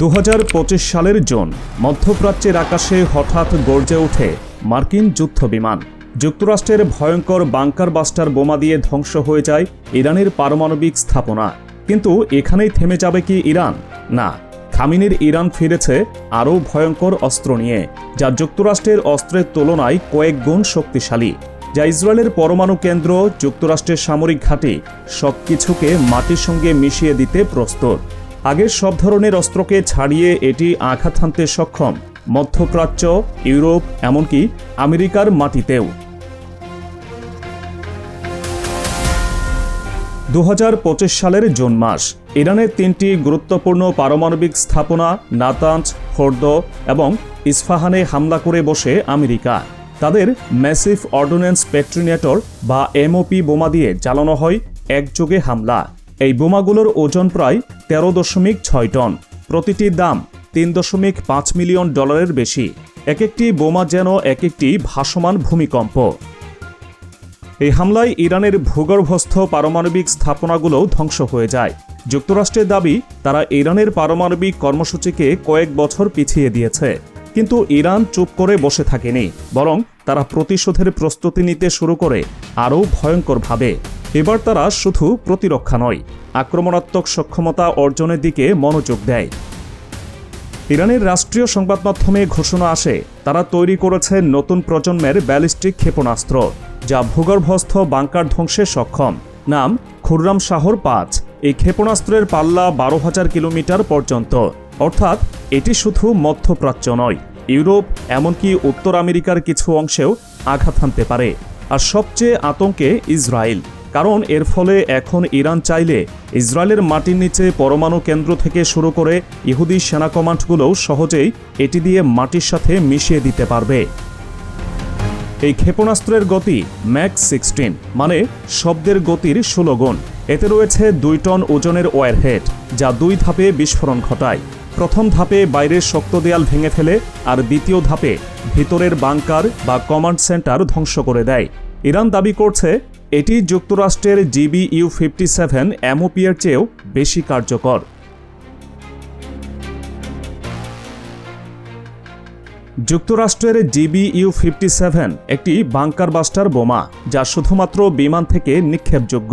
দু হাজার পঁচিশ সালের জুন, মধ্যপ্রাচ্যের আকাশে হঠাৎ গর্জে ওঠে মার্কিন যুদ্ধ বিমান। যুক্তরাষ্ট্রের ভয়ঙ্কর বাংকার বাস্টার বোমা দিয়ে ধ্বংস হয়ে যায় ইরানের পারমাণবিক স্থাপনা। কিন্তু এখানেই থেমে যাবে কি ইরান? না, খামিনের ইরান ফিরেছে আরও ভয়ঙ্কর অস্ত্র নিয়ে, যা যুক্তরাষ্ট্রের অস্ত্রের তুলনায় কয়েক গুণ শক্তিশালী, যা ইসরায়েলের পরমাণু কেন্দ্র, যুক্তরাষ্ট্রের সামরিক ঘাঁটি সব কিছুকে মাটির সঙ্গে মিশিয়ে দিতে প্রস্তুত। আগের সব ধরনের অস্ত্রকে ছাড়িয়ে এটি আঘাত হানতে সক্ষম। মধ্যপ্রাচ্য, ইউরোপ, এমনকি আমেরিকার মাটিতেও। দু হাজার পঁচিশ সালের জুন মাস ইরানের তিনটি গুরুত্বপূর্ণ পারমাণবিক স্থাপনা, নাতাঞ্জ ফোর্দ এবং ইস্ফাহানে হামলা করে বসে আমেরিকা। তাদের ম্যাসিভ অর্ডিন্যান্স পেট্রিনেটর বা এমওপি বোমা দিয়ে চালানো হয় একযোগে হামলা। এই বোমাগুলোর ওজন প্রায় তেরো দশমিক ছয় টন। প্রতিটির দাম তিন দশমিক পাঁচ মিলিয়ন ডলারের বেশি। এক একটি বোমা যেন এক একটি ভাসমান ভূমিকম্প। এই হামলায় ইরানের ভূগর্ভস্থ পারমাণবিক স্থাপনাগুলোও ধ্বংস হয়ে যায়। যুক্তরাষ্ট্রের দাবি, তারা ইরানের পারমাণবিক কর্মসূচিকে কয়েক বছর পিছিয়ে দিয়েছে। কিন্তু ইরান চুপ করে বসে থাকেনি, বরং তারা প্রতিশোধের প্রস্তুতি নিতে শুরু করে আরও ভয়ঙ্করভাবে। এবার তারা শুধু প্রতিরক্ষা নয়, আক্রমণাত্মক সক্ষমতা অর্জনের দিকে মনোযোগ দেয়। ইরানের রাষ্ট্রীয় সংবাদ মাধ্যমে ঘোষণা আসে, তারা তৈরি করেছে নতুন প্রজন্মের ব্যালিস্টিক ক্ষেপণাস্ত্র, যা ভূগর্ভস্থ বাংকার ধ্বংসে সক্ষম। নাম, খুররাম শাহর পাঁচ। এই ক্ষেপণাস্ত্রের পাল্লা বারো হাজার কিলোমিটার পর্যন্ত। অর্থাৎ, এটি শুধু মধ্যপ্রাচ্য নয়, ইউরোপ, এমনকি উত্তর আমেরিকার কিছু অংশেও আঘাত হানতে পারে। আর সবচেয়ে আতঙ্কে ইসরায়েল। কারণ এর ফলে এখন ইরান চাইলে ইসরায়েলের মাটির নিচে পরমাণু কেন্দ্র থেকে শুরু করে ইহুদি সেনা কমান্ডগুলোও সহজেই এটি দিয়ে মাটির সাথে মিশিয়ে দিতে পারবে। এই ক্ষেপণাস্ত্রের গতি ম্যাক্স সিক্সটিন মানে শব্দের গতির ষোলো গুণ। এতে রয়েছে দুই টন ওজনের ওয়ারহেড, যা দুই ধাপে বিস্ফোরণ ঘটায়। প্রথম ধাপে বাইরের শক্ত দেয়াল ভেঙে ফেলে, আর দ্বিতীয় ধাপে ভিতরের বাংকার বা কমান্ড সেন্টার ধ্বংস করে দেয়। ইরান দাবি করছে এটি যুক্তরাষ্ট্রের জিবি ইউ ফিফটি সেভেন এমওপিয়ার চেয়েও বেশি কার্যকর। যুক্তরাষ্ট্রের জিবি ইউ ফিফটি সেভেন একটি বাংকার বাস্টার বোমা, যা শুধুমাত্র বিমান থেকে নিক্ষেপযোগ্য।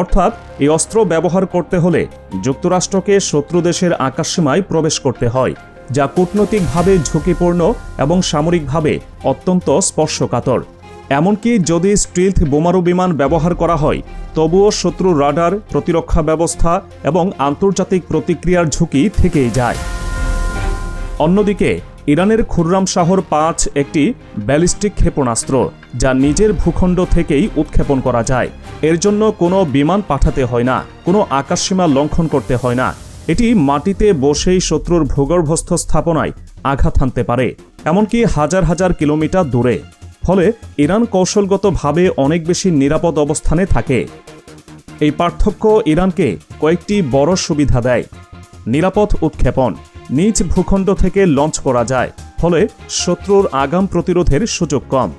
অর্থাৎ, এই অস্ত্র ব্যবহার করতে হলে যুক্তরাষ্ট্রকে শত্রু দেশের আকাশসীমায় প্রবেশ করতে হয়, যা কূটনৈতিকভাবে ঝুঁকিপূর্ণ এবং সামরিকভাবে অত্যন্ত স্পর্শকাতর। এমনকি যদি স্টিলথ বোমারু বিমান ব্যবহার করা হয়, তবুও শত্রু রাডার, প্রতিরক্ষা ব্যবস্থা এবং আন্তর্জাতিক প্রতিক্রিয়ার ঝুঁকি থেকেই যায়। অন্যদিকে, ইরানের খুররাম শাহর পাঁচ একটি ব্যালিস্টিক ক্ষেপণাস্ত্র, যা নিজের ভূখণ্ড থেকেই উৎক্ষেপণ করা যায়। এর জন্য কোনো বিমান পাঠাতে হয় না, কোনো আকাশসীমা লঙ্ঘন করতে হয় না। এটি মাটিতে বসেই শত্রুর ভূগর্ভস্থ স্থাপনায় আঘাত হানতে পারে, এমনকি হাজার হাজার কিলোমিটার দূরে। ফলে ইরান কৌশলগতভাবে অনেক বেশি নিরাপদ অবস্থানে থাকে। এই পার্থক্য ইরানকে কয়েকটি বড় সুবিধা দেয়। নিরাপদ উৎক্ষেপণ, নিজ ভূখণ্ড থেকে লঞ্চ করা যায়, ফলে শত্রুর আগাম প্রতিরোধের সুযোগ কম।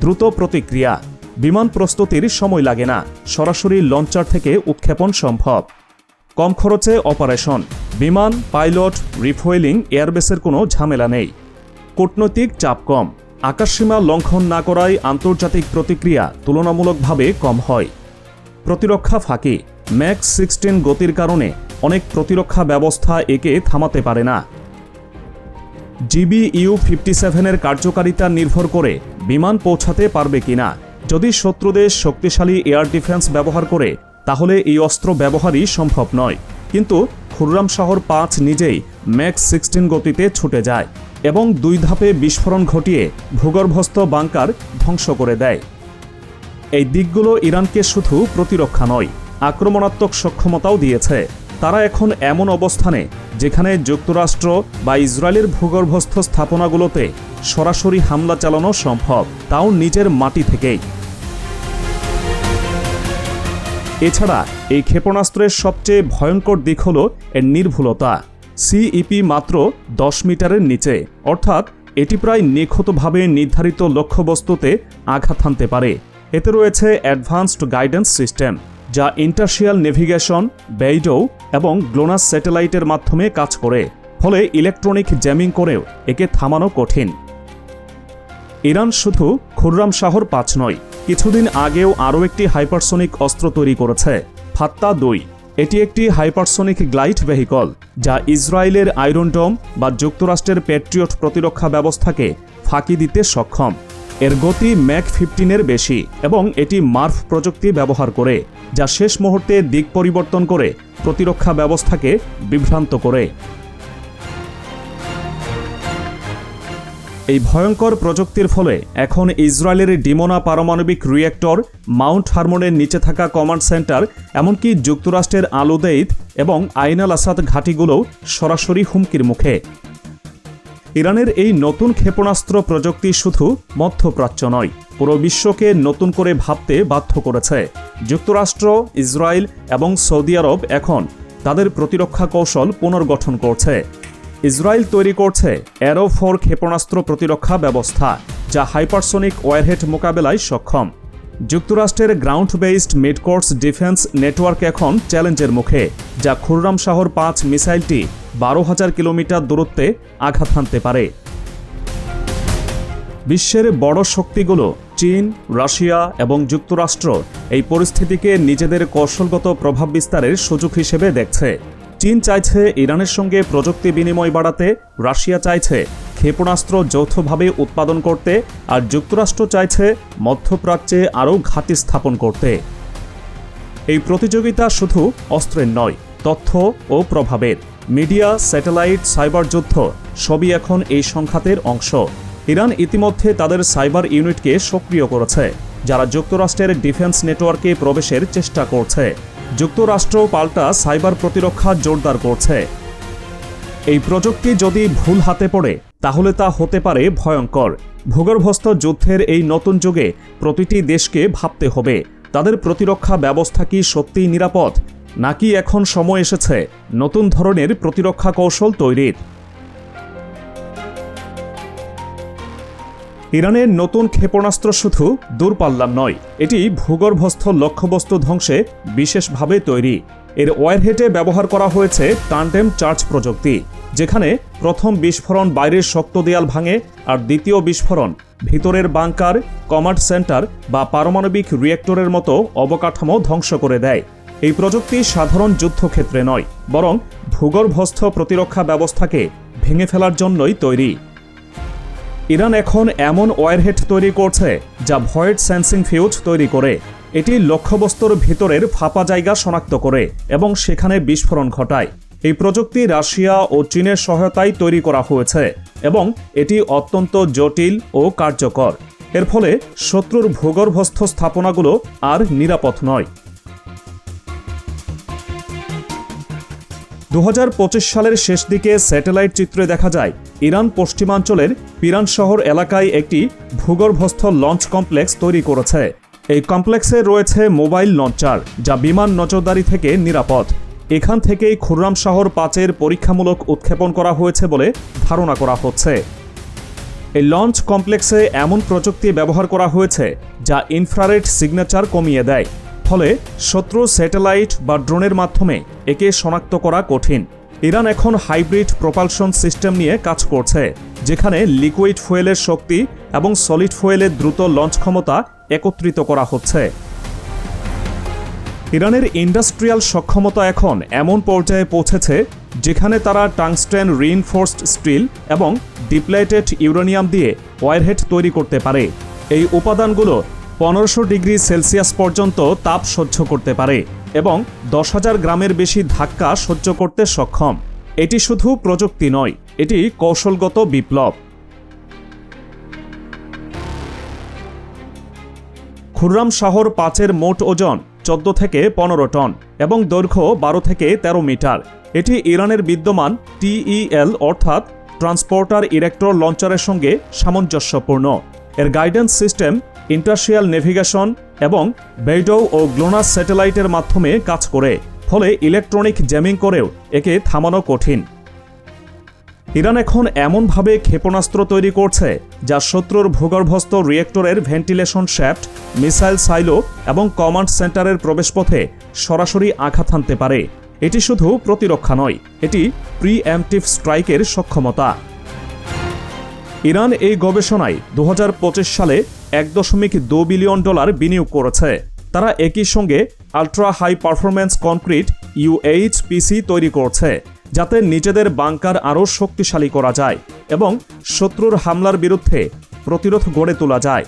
দ্রুত প্রতিক্রিয়া, বিমান প্রস্তুতির সময় লাগে না, সরাসরি লঞ্চার থেকে উৎক্ষেপণ সম্ভব। কম খরচে অপারেশন, বিমান, পাইলট, রিফুয়েলিং, এয়ারবেসের কোনো ঝামেলা নেই। কূটনৈতিক চাপ কম। আকাশসীমা লঙ্ঘন না করায় আন্তর্জাতিক প্রতিক্রিয়া তুলনামূলকভাবে কম হয়। প্রতিরক্ষা ফাঁকি ম্যাক্স সিক্সটিন গতির কারণে অনেক প্রতিরক্ষা ব্যবস্থা একে থামাতে পারে না। জিবি ইউ ফিফটি সেভেনের কার্যকারিতা নির্ভর করে বিমান পৌঁছাতে পারবে কিনা যদি শত্রুদেশ শক্তিশালী এয়ার ডিফেন্স ব্যবহার করে, তাহলে এই অস্ত্র ব্যবহারই সম্ভব নয়। কিন্তু খুররাম শহর পাঁচ নিজেই ম্যাক্স সিক্সটিন গতিতে ছুটে যায়। এবং দুই ধাপে বিস্ফোরণ ঘটিয়ে ভূগর্ভস্থ বাংকার ধ্বংস করে দেয়। এই দিকগুলো ইরানকে শুধু প্রতিরক্ষা নয়, আক্রমণাত্মক সক্ষমতাও দিয়েছে। তারা এখন এমন অবস্থানে যেখানে যুক্তরাষ্ট্র বা ইসরায়েলের ভূগর্ভস্থ স্থাপনাগুলোতে সরাসরি হামলা চালানো সম্ভব, তাও নিজের মাটি থেকেই। এছাড়া এই ক্ষেপণাস্ত্রের সবচেয়ে ভয়ঙ্কর দিক হল এর নির্ভুলতা। সিইপি মাত্র দশ মিটারের নিচে। অর্থাৎ এটি প্রায় নিখুঁতভাবে নির্ধারিত লক্ষ্যবস্তুতে আঘাত হানতে পারে। এতে রয়েছে অ্যাডভান্সড গাইডেন্স সিস্টেম, যা ইন্টারশিয়াল নেভিগেশন বেইডো এবং গ্লোনাস স্যাটেলাইটের মাধ্যমে কাজ করে, ফলে ইলেকট্রনিক জ্যামিং করেও একে থামানো কঠিন। ইরান শুধু খুররাম শাহর পাঁচ নয়, কিছুদিন আগেও আরও একটি হাইপারসোনিক অস্ত্র তৈরি করেছে, ফাত্তা দুই। এটি একটি হাইপারসোনিক গ্লাইট ভেহিকল, যা ইসরায়েলের আয়রন ডোম বা যুক্তরাষ্ট্রের প্যাট্রিয়ট প্রতিরক্ষা ব্যবস্থাকে ফাঁকি দিতে সক্ষম। এর গতি ম্যাক ফিফটিনের বেশি এবং এটি মার্ফ প্রযুক্তি ব্যবহার করে, যা শেষ মুহূর্তে দিক পরিবর্তন করে প্রতিরক্ষা ব্যবস্থাকে বিভ্রান্ত করে। এই ভয়ঙ্কর প্রযুক্তির ফলে এখন ইসরায়েলের ডিমোনা পারমাণবিক রিয়েক্টর মাউন্ট হারমোনের নিচে থাকা কমান্ড সেন্টার, এমনকি যুক্তরাষ্ট্রের আলুদেইদ এবং আইনাল আসাদ ঘাঁটিগুলোও সরাসরি হুমকির মুখে। ইরানের এই নতুন ক্ষেপণাস্ত্র প্রযুক্তি শুধু মধ্যপ্রাচ্য নয়, পুরো বিশ্বকে নতুন করে ভাবতে বাধ্য করেছে। যুক্তরাষ্ট্র, ইসরায়েল এবং সৌদি আরব এখন তাদের প্রতিরক্ষা কৌশল পুনর্গঠন করছে। ইসরায়েল তৈরি করছে অ্যারো ফোর ক্ষেপণাস্ত্র প্রতিরক্ষা ব্যবস্থা, যা হাইপারসোনিক ওয়ারহেড মোকাবেলায় সক্ষম। যুক্তরাষ্ট্রের ground based midcourse defence network এখন চ্যালেঞ্জের মুখে, যা খুররাম শাহর পাঁচ মিসাইলটি বারো হাজার কিলোমিটার দূরত্বে আঘাত হানতে পারে। বিশ্বের বড় শক্তিগুলো চীন, রাশিয়া এবং যুক্তরাষ্ট্র এই পরিস্থিতিকে নিজেদের কৌশলগত প্রভাব বিস্তারের সুযোগ হিসেবে দেখছে। চীন চাইছে ইরানের সঙ্গে প্রযুক্তি বিনিময় বাড়াতে, রাশিয়া চাইছে ক্ষেপণাস্ত্র যৌথভাবে উৎপাদন করতে, আর যুক্তরাষ্ট্র চাইছে মধ্যপ্রাচ্যে আরও ঘাঁটি স্থাপন করতে। এই প্রতিযোগিতা শুধু অস্ত্রের নয়, তথ্য ও প্রভাবের। মিডিয়া, স্যাটেলাইট, সাইবার যুদ্ধ, সবই এখন এই সংঘাতের অংশ। ইরান ইতিমধ্যে তাদের সাইবার ইউনিটকে সক্রিয় করেছে, যারা যুক্তরাষ্ট্রের ডিফেন্স নেটওয়ার্কে প্রবেশের চেষ্টা করছে। যুক্তরাষ্ট্র পাল্টা সাইবার প্রতিরক্ষা জোরদার করছে। এই প্রযুক্তি যদি ভুল হাতে পড়ে, তাহলে তা হতে পারে ভয়ঙ্কর। ভূগর্ভস্থ যুদ্ধের এই নতুন যুগে প্রতিটি দেশকে ভাবতে হবে, তাদের প্রতিরক্ষা ব্যবস্থা কি সত্যিই নিরাপদ? নাকি এখন সময় এসেছে নতুন ধরনের প্রতিরক্ষা কৌশল তৈরির? ইরানের নতুন ক্ষেপণাস্ত্র শুধু দূরপাল্লার নয়, এটি ভূগর্ভস্থ লক্ষ্যবস্তু ধ্বংসে বিশেষভাবে তৈরি। এর ওয়ারহেটে ব্যবহার করা হয়েছে টান্ডেম চার্জ প্রযুক্তি, যেখানে প্রথম বিস্ফোরণ বাইরের শক্ত দেয়াল ভাঙে আর দ্বিতীয় বিস্ফোরণ ভিতরের বাংকার, কমান্ড সেন্টার বা পারমাণবিক রিয়েক্টরের মতো অবকাঠামো ধ্বংস করে দেয়। এই প্রযুক্তি সাধারণ যুদ্ধক্ষেত্রে নয়, বরং ভূগর্ভস্থ প্রতিরক্ষা ব্যবস্থাকে ভেঙে ফেলার জন্যই তৈরি। ইরান এখন এমন ওয়ারহেড তৈরি করছে যা ভয়েড সেন্সিং ফিউজ তৈরি করে। এটি লক্ষ্যবস্তুর ভিতরের ফাঁপা জায়গা শনাক্ত করে এবং সেখানে বিস্ফোরণ ঘটায়। এই প্রযুক্তি রাশিয়া ও চীনের সহায়তায় তৈরি করা হয়েছে এবং এটি অত্যন্ত জটিল ও কার্যকর। এর ফলে শত্রুর ভূগর্ভস্থ স্থাপনাগুলো আর নিরাপদ নয়। দু হাজার পঁচিশ সালের শেষ দিকে স্যাটেলাইট চিত্রে দেখা যায়, ইরান পশ্চিমাঞ্চলের পিরান শহর এলাকায় একটি ভূগর্ভস্থ লঞ্চ কমপ্লেক্স তৈরি করেছে। এই কমপ্লেক্সে রয়েছে মোবাইল লঞ্চার, যা বিমান নজরদারি থেকে নিরাপদ। এখান থেকেই খুররাম শহর পাঁচের পরীক্ষামূলক উৎক্ষেপণ করা হয়েছে বলে ধারণা করা হচ্ছে। এই লঞ্চ কমপ্লেক্সে এমন প্রযুক্তি ব্যবহার করা হয়েছে, যা ইনফ্রারেড সিগনেচার কমিয়ে দেয়। ফলে শত্রু স্যাটেলাইট বা ড্রোনের মাধ্যমে একে শনাক্ত করা কঠিন। ইরান এখন হাইব্রিড প্রপালশন সিস্টেম নিয়ে কাজ করছে, যেখানে লিকুইড ফুয়েলের শক্তি এবং সলিড ফুয়েলের দ্রুত লঞ্চ ক্ষমতা একত্রিত করা হচ্ছে। ইরানের ইন্ডাস্ট্রিয়াল সক্ষমতা এখন এমন পর্যায়ে পৌঁছেছে, যেখানে তারা টাংস্টেন রিইনফোর্সড স্টিল এবং ডিপ্লাইটেড ইউরেনিয়াম দিয়ে ওয়ারহেড তৈরি করতে পারে। এই উপাদানগুলো পনেরোশো ডিগ্রি সেলসিয়াস পর্যন্ত তাপ সহ্য করতে পারে এবং দশ হাজার গ্রামের বেশি ধাক্কা সহ্য করতে সক্ষম। এটি শুধু প্রযুক্তি নয়, এটি কৌশলগত বিপ্লব। খুররাম শহর পাঁচের মোট ওজন চোদ্দ থেকে পনেরো টন এবং দৈর্ঘ্য বারো থেকে ১৩ মিটার। এটি ইরানের বিদ্যমান টিইএল অর্থাৎ ট্রান্সপোর্টার ইরেক্টর লঞ্চারের সঙ্গে সামঞ্জস্যপূর্ণ। এর গাইডেন্স সিস্টেম ইন্টারশিয়াল নেভিগেশন এবং বেইডো ও গ্লোনাস স্যাটেলাইটের মাধ্যমে কাজ করে, ফলে ইলেকট্রনিক জ্যামিং করেও একে থামানো কঠিন। ইরান এখন এমনভাবে ক্ষেপণাস্ত্র তৈরি করছে, যা শত্রুর ভূগর্ভস্থ রিয়েক্টরের ভেন্টিলেশন শ্যাফট, মিসাইল সাইলো এবং কমান্ড সেন্টারের প্রবেশপথে সরাসরি আঘাত হানতে পারে। এটি শুধু প্রতিরক্ষা নয়, এটি প্রি অ্যাম্পটিভ স্ট্রাইকের সক্ষমতা। ইরান এই গবেষণায় দু হাজার পঁচিশ সালে এক দশমিক দু বিলিয়ন ডলার বিনিয়োগ করেছে। তারা একই সঙ্গে ultra high performance concrete UHPC তৈরি করছে, যাতে নিজেদের বাংকার আরও শক্তিশালী করা যায় এবং শত্রুর হামলার বিরুদ্ধে প্রতিরোধ গড়ে তোলা যায়।